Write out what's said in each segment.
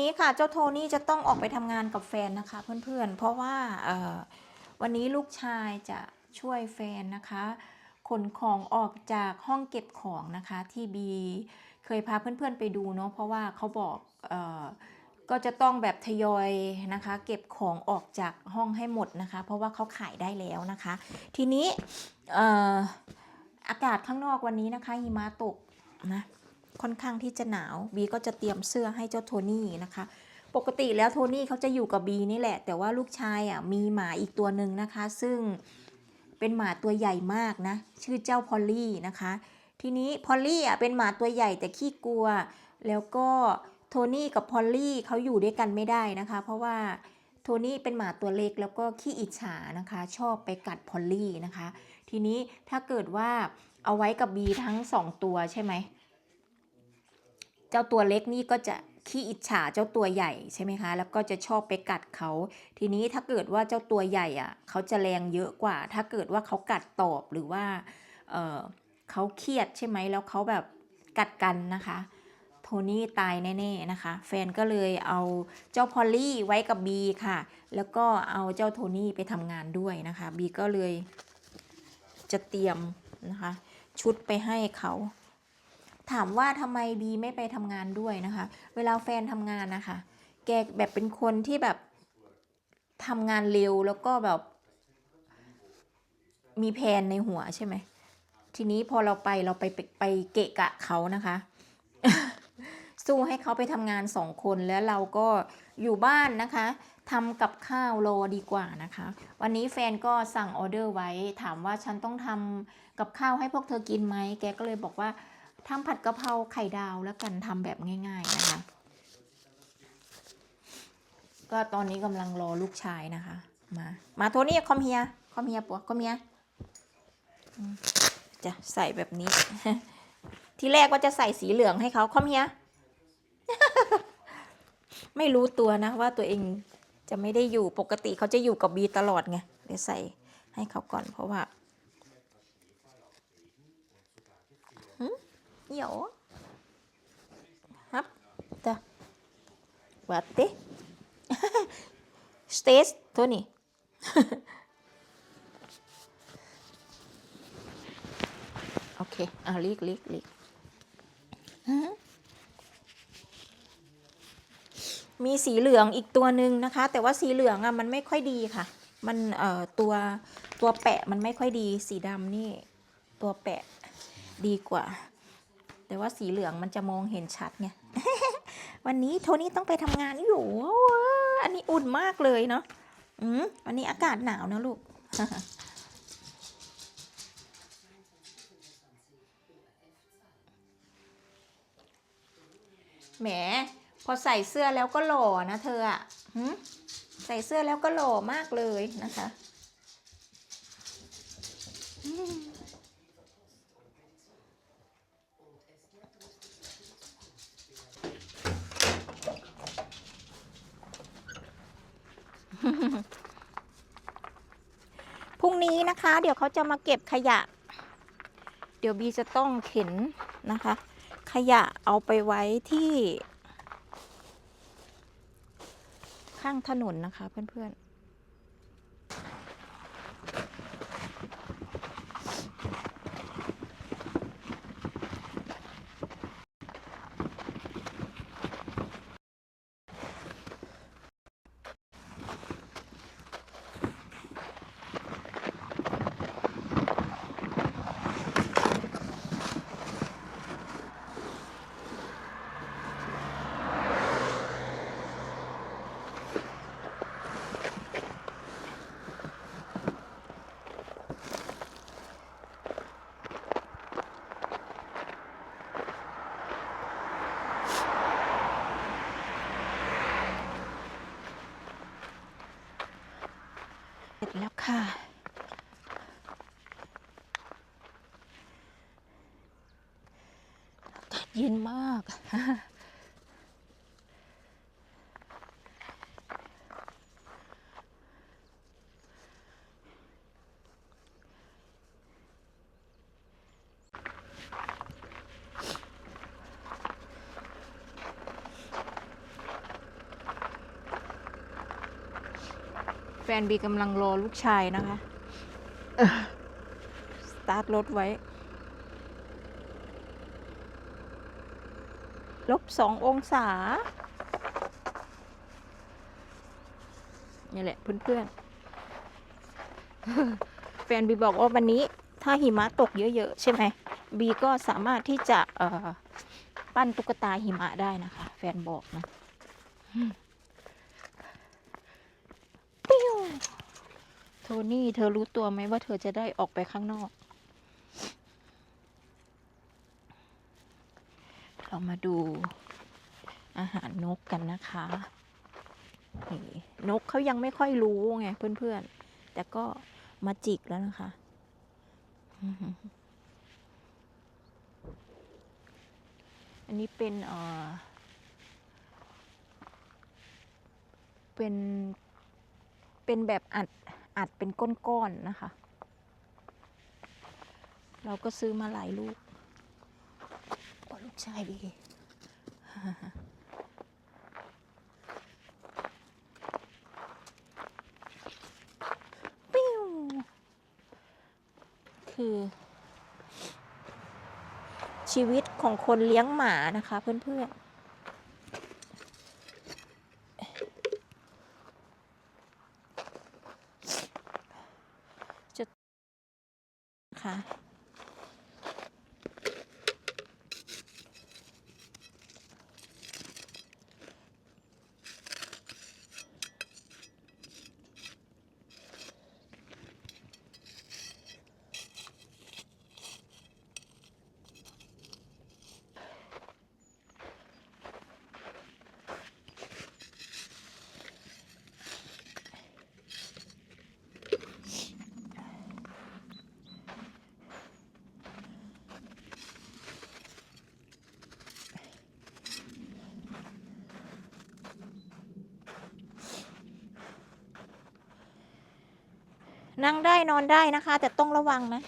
วันนี้ค่ะเจ้าโทนี่จะต้องออกไปทำงานกับแฟนนะคะ เพื่อนๆ เพราะว่าวันนี้ลูกชายจะช่วยแฟนนะคะขนของออกจากห้องเก็บของนะคะ ที่บีเคยพาเพื่อนๆไปดูเนาะเพราะว่าเขาบอกออก็จะต้องแบบทยอยนะคะ เก็บของออกจากห้องให้หมดนะคะ เพราะว่าเขาขายได้แล้วนะคะ ทีนี้อออากาศข้างนอกวันนี้นะคะหิมะตกนะ ค่อนข้างที่จะหนาวบีก็จะเตรียมเสื้อให้เจ้าโทนี่นะคะ ปกติแล้วโทนี่เขาจะอยู่กับบีนี่แหละ แต่ว่าลูกชายอะมีหมาอีกตัวหนึ่งนะคะ ซึ่งเป็นหมาตัวใหญ่มากนะ ชื่อเจ้าพอลลี่นะคะ ทีนี้พอลลี่อะเป็นหมาตัวใหญ่แต่ขี้กลัว แล้วก็โทนี่กับพอลลี่เขาอยู่ด้วยกันไม่ได้นะคะ เพราะว่าโทนี่เป็นหมาตัวเล็กแล้วก็ขี้อิจฉานะคะ ชอบไปกัดพอลลี่นะคะ ทีนี้ถ้าเกิดว่าเอาไว้กับบีทั้งสองตัวใช่ไหม เจ้าตัวเล็กนี่ก็จะขี้อิจฉาเจ้าตัวใหญ่ใช่ไหมคะ แล้วก็จะชอบไปกัดเขา ทีนี้ถ้าเกิดว่าเจ้าตัวใหญ่อะเขาจะแรงเยอะกว่า ถ้าเกิดว่าเขากัดตอบหรือว่าเออเขาเครียดใช่ไหมแล้วเขาแบบกัดกันนะคะโทนี่ตายแน่ๆนะคะ แฟนก็เลยเอาเจ้าพอลลี่ไว้กับบีค่ะ แล้วก็เอาเจ้าโทนี่ไปทำงานด้วยนะคะบีก็เลยจะเตรียมนะคะชุดไปให้เขา ถามว่าทำไมบีไม่ไปทำงานด้วยนะคะ เวลาแฟนทำงานนะคะ แกแบบเป็นคนที่แบบทำงานเร็วแล้วก็แบบ มีแผนในหัวใช่ไหม ทีนี้พอเราไปเราไปไปไปเกะกะเขานะคะ สู้ให้เขาไปทำงานสองคนแล้วเราก็อยู่บ้านนะคะทำกับข้าวรอดีกว่านะคะ วันนี้แฟนก็สั่งออเดอร์ไว้ ถามว่าฉันต้องทำกับข้าวให้พวกเธอกินไหม แกก็เลยบอกว่า ทำผัดกะเพราไข่ดาวแล้วกันทำแบบง่าย ๆนะคะ ก็ตอนนี้กำลังรอลูกชายนะคะ มา มาโทนี่คอมเฮียคอมเฮียปัวคอมเฮียอืมจะใส่แบบนี้ ทีแรกว่าจะใส่สีเหลืองให้เขาคอมเฮียไม่รู้ตัวนะว่าตัวเองจะไม่ได้อยู่ปกติเขาจะอยู่กับบีตลอดไงเดี๋ยวใส่ให้เขาก่อนเพราะว่า Ja. Hopp. Da. Warte. Stehst, Toni. โอเคอะลีกลีกลีกมีสีเหลืองอีกตัวหนึ่งนะคะ แต่ว่าสีเหลืองอะมันไม่ค่อยดีค่ะ มันเอ่อตัวตัวแปะมันไม่ค่อยดี สีดำนี่ ตัวแปะดีกว่า แต่ว่าสีเหลืองมันจะมองเห็นชัดไง วันนี้โทนี่ต้องไปทำงานอยู่ อันนี้อุ่นมากเลยเนาะอืมวันนี้อากาศหนาวนะลูก แหม พอใส่เสื้อแล้วก็หล่อนะเธออะใส่เสื้อแล้วก็หล่อมากเลยนะคะ พรุ่งนี้นะคะ เดี๋ยวเขาจะมาเก็บขยะ เดี๋ยวบีจะต้องเข็นนะคะ ขยะเอาไปไว้ที่ ข้างถนนนะคะเพื่อนๆ ค่ะ อากาศเย็นมาก นบีกำลังรอลูกชายนะคะสตาร์ทรถไว้ ลบสององศา นี่แหละเพื่อนๆ แฟนบีบอกว่าวันนี้ถ้าหิมะตกเยอะๆ ใช่ไหม บีก็สามารถที่จะปั้นตุ๊กตาหิมะได้นะคะ แฟนบอกนะปิ้วโทนี่เธอรู้ตัวไหมว่าเธอจะได้ออกไปข้างนอก เรามาดูอาหารนกกันนะคะนี่นกเขายังไม่ค่อยรู้ไงเพื่อนๆ แต่ก็มาจิกแล้วนะคะ อันนี้เป็นเอ่อเป็น เป็นแบบอัด อัดเป็นก้อนๆนะคะ เราก็ซื้อมาหลายลูกโอ้ลูกชายดีปิ้วคือ ชีวิตของคนเลี้ยงหมานะคะเพื่อนๆ จะค่ะ นั่งได้นอนได้นะคะ แต่ต้องระวังนะ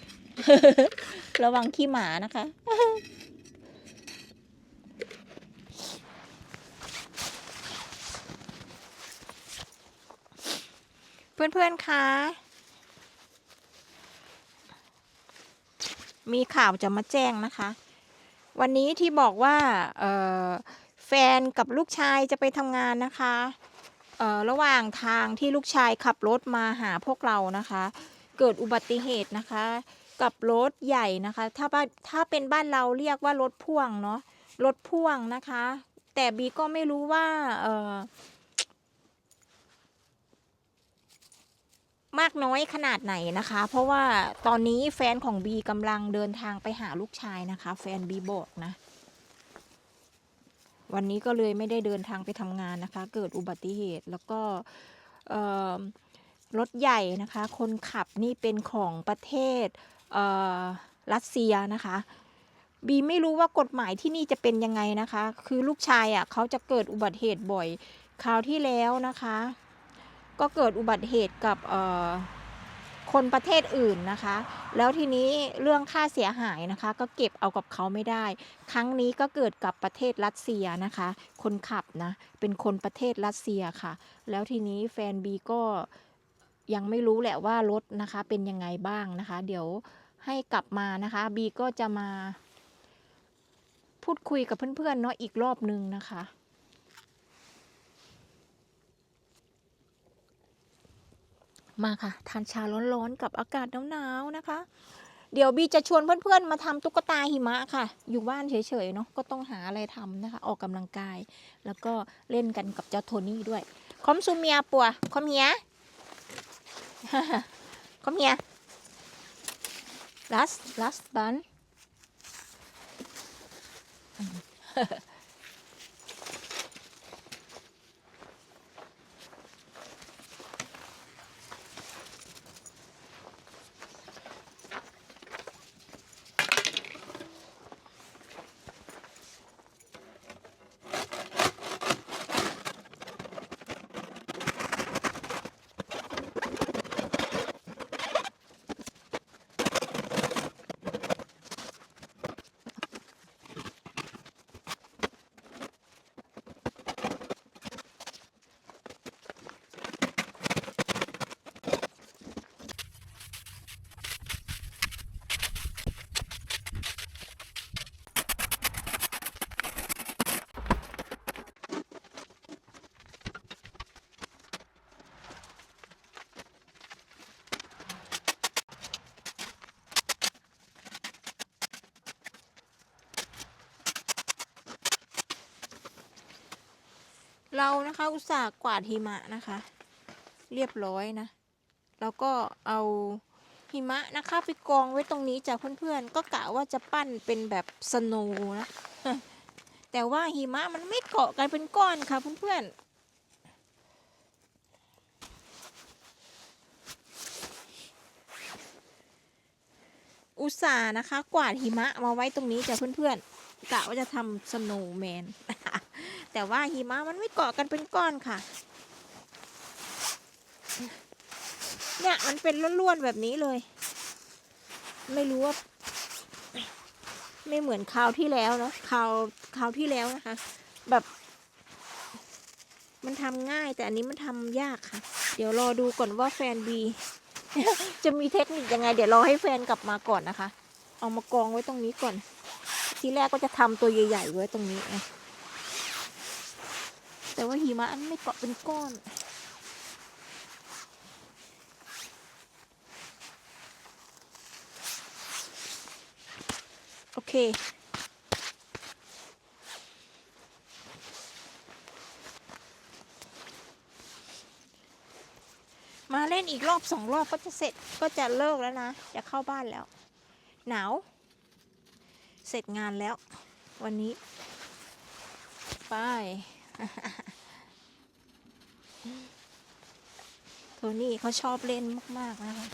ระวังขี้หมานะคะ เพื่อนๆคะมีข่าวจะมาแจ้งนะคะ วันนี้ที่บอกว่าแฟนกับลูกชายจะไปทำงานนะคะ ระหว่างทางที่ลูกชายขับรถมาหาพวกเรานะคะ เกิดอุบัติเหตุนะคะ กับรถใหญ่นะคะ ถ้าบ้านถ้าเป็นบ้านเราเรียกว่ารถพ่วงเนาะรถพ่วงนะคะ แต่บีก็ไม่รู้ว่าเออมากน้อยขนาดไหนนะคะ เพราะว่าตอนนี้แฟนของบีกำลังเดินทางไปหาลูกชายนะคะ แฟนบีบอกนะ วันนี้ก็เลยไม่ได้เดินทางไปทำงานนะคะ เกิดอุบัติเหตุแล้วก็รถใหญ่นะคะ คนขับนี่เป็นของประเทศเรัสเซียนะคะบีไม่รู้ว่ากฎหมายที่นี่จะเป็นยังไงนะคะ คือลูกชายอะเขาจะเกิดอุบัติเหตุบ่อย คราวที่แล้วนะคะ ก็เกิดอุบัติเหตุกับ คนประเทศอื่นนะคะ แล้วทีนี้เรื่องค่าเสียหายนะคะ ก็เก็บเอากับเขาไม่ได้ ครั้งนี้ก็เกิดกับประเทศรัสเซียนะคะ คนขับนะ เป็นคนประเทศรัสเซียค่ะ แล้วทีนี้แฟนบีก็ยังไม่รู้แหละว่ารถนะคะ เป็นยังไงบ้างนะคะ เดี๋ยวให้กลับมานะคะบีก็จะมา พูดคุยกับเพื่อนๆเนาะอีกรอบนึงนะคะ มาค่ะ ทานชาร้อนๆกับอากาศหนาวๆนะคะ เดี๋ยวบีจะชวนเพื่อนๆ มาทำตุ๊กตาหิมะค่ะ อยู่บ้านเฉยๆเนาะก็ต้องหาอะไรทำนะคะ ออกกำลังกาย แล้วก็เล่นกันกับเจ้าโทนี่ด้วยคอมซูเมียปัวคอมเฮียคอมเฮีย last last bun เรานะคะอุตส่าห์กวาดหิมะนะคะ เรียบร้อยนะ แล้วก็เอาหิมะนะคะไปกองไว้ตรงนี้จ้ะเพื่อนๆ ก็กะว่าจะปั้นเป็นแบบสโนว์นะ แต่ว่าหิมะมันไม่เกาะกันเป็นก้อนค่ะเพื่อนๆอุตส่าห์นะคะ กวาดหิมะมาไว้ตรงนี้จ้ะเพื่อนๆกะว่าจะทำสโนว์แมน แต่ว่าหิมะมันไม่เกาะกันเป็นก้อนค่ะ เนี่ยมันเป็นล้วนๆแบบนี้เลย ไม่รู้ว่าไม่เหมือนคราวที่แล้วเนาะคราวคราวที่แล้วนะคะ แบบ มันทำง่ายแต่อันนี้มันทำยากค่ะ เดี๋ยวรอดูก่อนว่าแฟนบีจะมีเทคนิคยังไง เดี๋ยวรอให้แฟนกลับมาก่อนนะคะ เอามากองไว้ตรงนี้ก่อน ทีแรกก็จะทำตัวใหญ่ๆไว้ตรงนี้ แต่ว่าหิมะอันไม่เกาะเป็นก้อน โอเคมาเล่นอีกรอบสองรอบก็จะเสร็จก็จะเลิกแล้วนะ จะเข้าบ้านแล้ว หนาว เสร็จงานแล้ว วันนี้ ไป โทนี่เขาชอบเล่นมาก ๆ นะคะ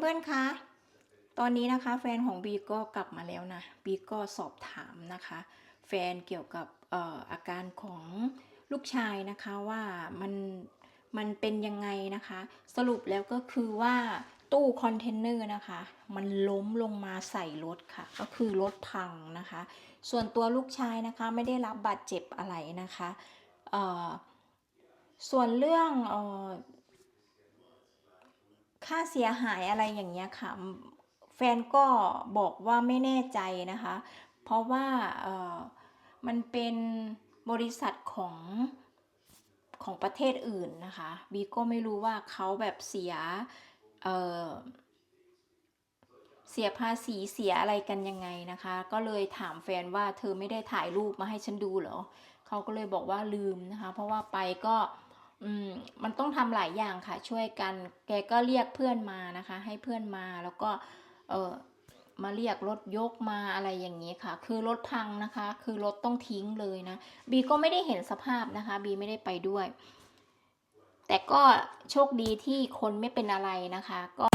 เพื่อนๆ คะ ตอนนี้นะคะ แฟนของบีก็กลับมาแล้วนะ บีก็สอบถามนะคะ แฟนเกี่ยวกับอออาการของลูกชายนะคะว่ามันมันเป็นยังไงนะคะ สรุปแล้วก็คือว่าตู้คอนเทนเนอร์นะคะ มันล้มลงมาใส่รถค่ะ ก็คือรถพังนะคะ ส่วนตัวลูกชายนะคะไม่ได้รับบาดเจ็บอะไรนะคะส่วนเรื่องอ ค่าเสียหายอะไรอย่างเงี้ยค่ะ แฟนก็บอกว่าไม่แน่ใจนะคะ เพราะว่าเออมันเป็นบริษัทของของประเทศอื่นนะคะบีก็ไม่รู้ว่าเขาแบบเสียเออเสียภาษีเสียอะไรกันยังไงนะคะ ก็เลยถามแฟนว่าเธอไม่ได้ถ่ายรูปมาให้ฉันดูเหรอเขาก็เลยบอกว่าลืมนะคะ เพราะว่าไปก็ อืมมันต้องทำหลายอย่างค่ะ ช่วยกัน แกก็เรียกเพื่อนมานะคะ ให้เพื่อนมาแล้วก็ เออมาเรียกรถยกมาอะไรอย่างนี้ค่ะ คือรถพังนะคะ คือรถต้องทิ้งเลยนะ บีก็ไม่ได้เห็นสภาพนะคะ บีไม่ได้ไปด้วย แต่ก็โชคดีที่คนไม่เป็นอะไรนะคะ ก็